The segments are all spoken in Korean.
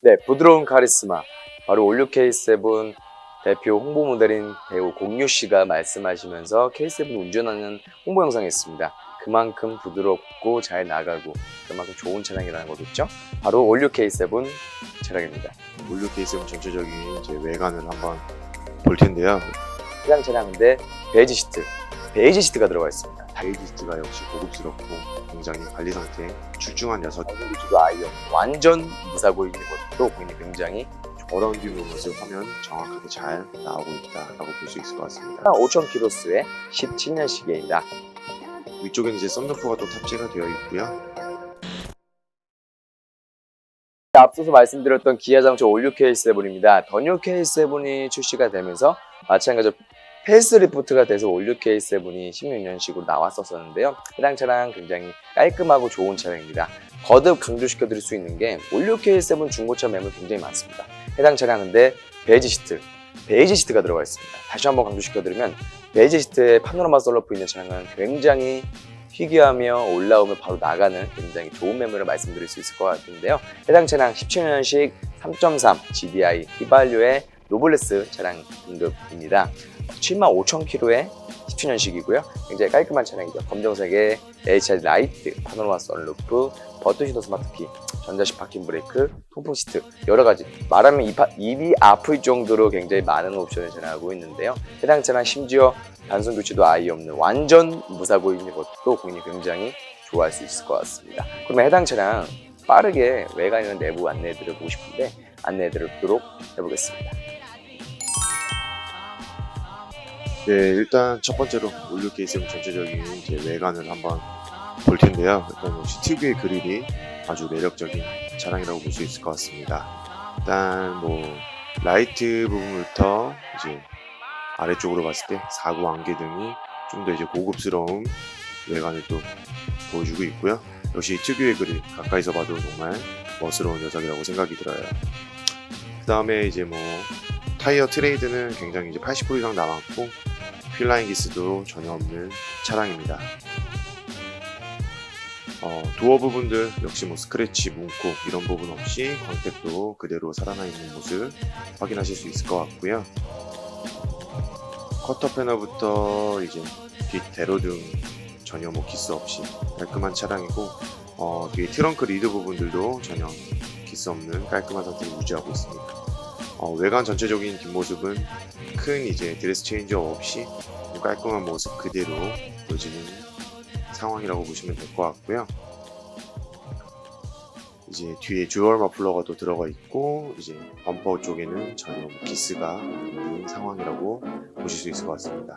네, 부드러운 카리스마. 바로 올류 K7 대표 홍보 모델인 배우 공유 씨가 말씀하시면서 K7 운전하는 홍보 영상이 있습니다. 그만큼 부드럽고 잘 나가고 그만큼 좋은 차량이라는 거겠죠? 바로 올류 K7 차량입니다. 올류 케이스는 전체적인 이제 외관을 한번 볼 텐데요. 해당 차량인데 베이지 시트, 베이지 시트가 들어가 있습니다. 베이지스가 역시 고급스럽고 굉장히 관리 상태 출중한 녀석. 전기주도 아이언 완전 무사고 있는 것도 본인이 굉장히 어라운드 뷰 모습 화면 정확하게 잘 나오고 있다라고 볼 수 있을 것 같습니다. 5,000km수의 17년 시기입니다. 위쪽에는 이제 썬루프가 또 탑재가 되어 있고요. 앞서서 말씀드렸던 기아 자동차 올류 K7입니다. 더뉴 K7이 출시가 되면서 마찬가지로 페이스리프트가 돼서 올류 K7이 16년식으로 나왔었었는데요. 해당 차량 굉장히 깔끔하고 좋은 차량입니다. 거듭 강조시켜 드릴 수 있는 게 올류 K7 중고차 매물 굉장히 많습니다. 해당 차량인데 베이지 시트, 베이지 시트가 들어가 있습니다. 다시 한번 강조시켜 드리면 베이지 시트에 파노라마 썰러프 있는 차량은 굉장히 희귀하며 올라오면 바로 나가는 굉장히 좋은 매물을 말씀드릴 수 있을 것 같은데요. 해당 차량 17년식 3.3 GDI 휘발유의 노블레스 차량 등급입니다. 75,000km의 17년식이고요. 굉장히 깔끔한 차량이죠. 검정색의 HID 라이트, 파노라마 선루프, 버튼시도 스마트키, 전자식 파킹 브레이크, 통풍 시트 여러 가지 말하면 입, 입이 아플 정도로 굉장히 많은 옵션을 제공하고 있는데요. 해당 차량 심지어 단순 교체도 아예 없는 완전 무사고인 것도 고객님 굉장히 좋아할 수 있을 것 같습니다. 그러면 해당 차량 빠르게 외관이나 내부 안내해 드려보고 싶은데 안내해 드리도록 해보겠습니다. 네, 일단 첫 번째로 올류 케이스는 전체적인 이제 외관을 한번 볼 텐데요. 일단 역시 특유의 그릴이 아주 매력적인 차량이라고 볼 수 있을 것 같습니다. 일단 뭐 라이트 부분부터 이제 아래쪽으로 봤을 때 사구 안개 등이 좀 더 이제 고급스러운 외관을 또 보여주고 있고요. 역시 특유의 그릴 가까이서 봐도 정말 멋스러운 녀석이라고 생각이 들어요. 그 다음에 이제 뭐 타이어 트레이드는 굉장히 이제 80% 이상 남았고 휠라인 기스도 전혀 없는 차량입니다. 어, 도어 부분들 역시 뭐 스크래치, 문콕 이런 부분 없이 광택도 그대로 살아나 있는 모습 확인하실 수 있을 것 같고요. 커터 패널부터 이제 뒷 대로등 전혀 뭐 기스 없이 깔끔한 차량이고 어, 뒤에 트렁크 리드 부분들도 전혀 기스 없는 깔끔한 상태를 유지하고 있습니다. 어, 외관 전체적인 뒷모습은 큰 이제 드레스 체인저 없이 깔끔한 모습 그대로 보여지는 상황이라고 보시면 될 것 같고요. 이제 뒤에 듀얼 머플러가 또 들어가 있고 이제 범퍼 쪽에는 전혀 뭐 기스가 없는 상황이라고 보실 수 있을 것 같습니다.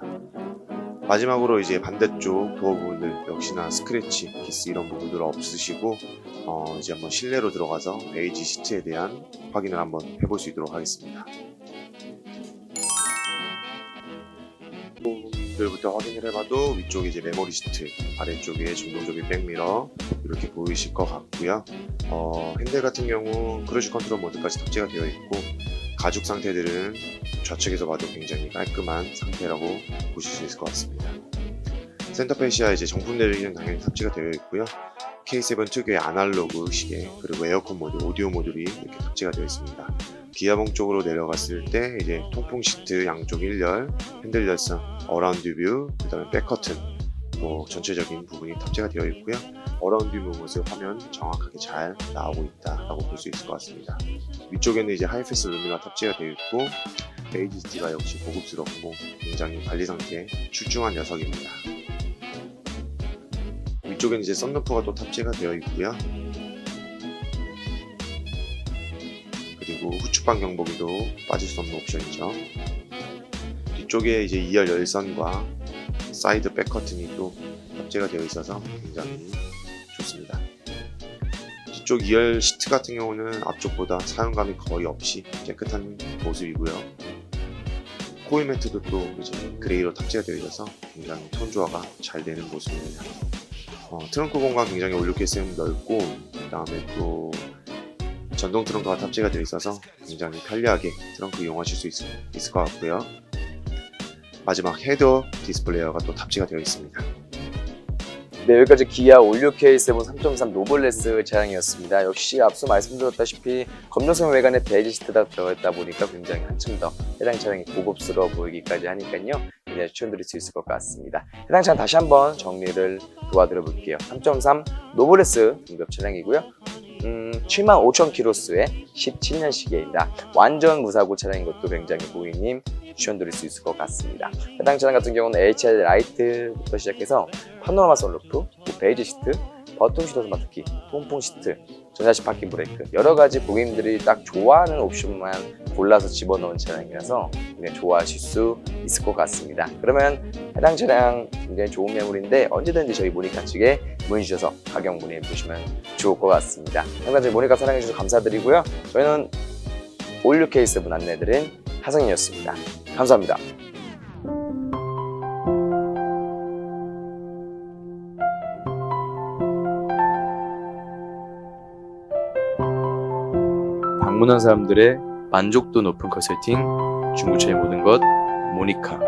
마지막으로 이제 반대쪽 도어 부분들 역시나 스크래치, 기스 이런 부분들 없으시고 어, 이제 한번 실내로 들어가서 베이지 시트에 대한 확인을 한번 해볼 수 있도록 하겠습니다. 부분들부터 확인을 해봐도 위쪽에 이제 메모리 시트, 아래쪽에 중동적인 백미러 이렇게 보이실 것 같고요. 어, 핸들 같은 경우 크루즈 컨트롤 모드까지 탑재가 되어 있고 가죽 상태들은 좌측에서 봐도 굉장히 깔끔한 상태라고 보실 수 있을 것 같습니다. 센터페시아 이제 정품 내리기는 당연히 탑재가 되어 있고요. K7 특유의 아날로그 시계 그리고 에어컨 모드, 오디오 모듈이 이렇게 탑재가 되어 있습니다. 기아봉 쪽으로 내려갔을 때 이제 통풍 시트 양쪽 1열, 핸들 열선, 어라운드 뷰, 그다음에 백 커튼 뭐 전체적인 부분이 탑재가 되어 있고요. 어라운드 뷰 모습 화면 정확하게 잘 나오고 있다라고 볼 수 있을 것 같습니다. 위쪽에는 이제 하이패스 루미가 탑재가 되어 있고 베이지스가 역시 고급스럽고 굉장히 관리 상태 출중한 녀석입니다. 위쪽에는 이제 썬루프가 또 탑재가 되어 있고요. 그리고 후측방 경보기도 빠질 수 없는 옵션이죠. 뒤쪽에 이제 2열 열선과 사이드 백 커튼이 또 탑재가 되어 있어서 굉장히 좋습니다. 뒤쪽 2열 시트 같은 경우는 앞쪽보다 사용감이 거의 없이 깨끗한 모습이고요. 코일 매트도 또 이제 그레이로 탑재가 되어 있어서 굉장히 톤 조화가 잘 되는 모습입니다. 어, 트렁크 공간 굉장히 올류 케이스는 넓고 그 다음에 또 전동 트렁크가 탑재가 되어 있어서 굉장히 편리하게 트렁크 이용하실 수 있, 있을 것 같고요. 마지막 헤더 디스플레이어가 또 탑재가 되어 있습니다. 네, 여기까지 기아 올류 K7 3.3 노블레스 차량이었습니다. 역시 앞서 말씀드렸다시피 검정색 외관에 베이지 시트가 들어있다 보니까 굉장히 한층 더 해당 차량이 고급스러워 보이기까지 하니까요. 굉장히 추천드릴 수 있을 것 같습니다. 해당 차량 다시 한번 정리를 도와드려 볼게요. 3.3 노블레스 등급 차량이고요. 음, 75,000km수의 17년 시기입니다. 완전 무사고 차량인 것도 굉장히 고객님 추천드릴 수 있을 것 같습니다. 해당 차량 같은 경우는 HID 라이트부터 시작해서 파노라마 선루프, 뭐 베이지 시트, 버튼 슈터 스마트키, 통풍 시트, 전자식 파킹 브레이크 여러 가지 고객님들이 딱 좋아하는 옵션만 골라서 집어넣은 차량이라서 굉장히 좋아하실 수 있을 것 같습니다. 그러면 해당 차량 굉장히 좋은 매물인데 언제든지 저희 모니카 측에 문의 주셔서 가격 문의 보시면 좋을 것 같습니다. 항상 저희 모니카 사랑해 주셔서 감사드리고요. 저희는 올류 K7 안내드린 하성이었습니다. 감사합니다. 방문한 사람들의 만족도 높은 컨설팅, 중고차의 모든 것, 모니카.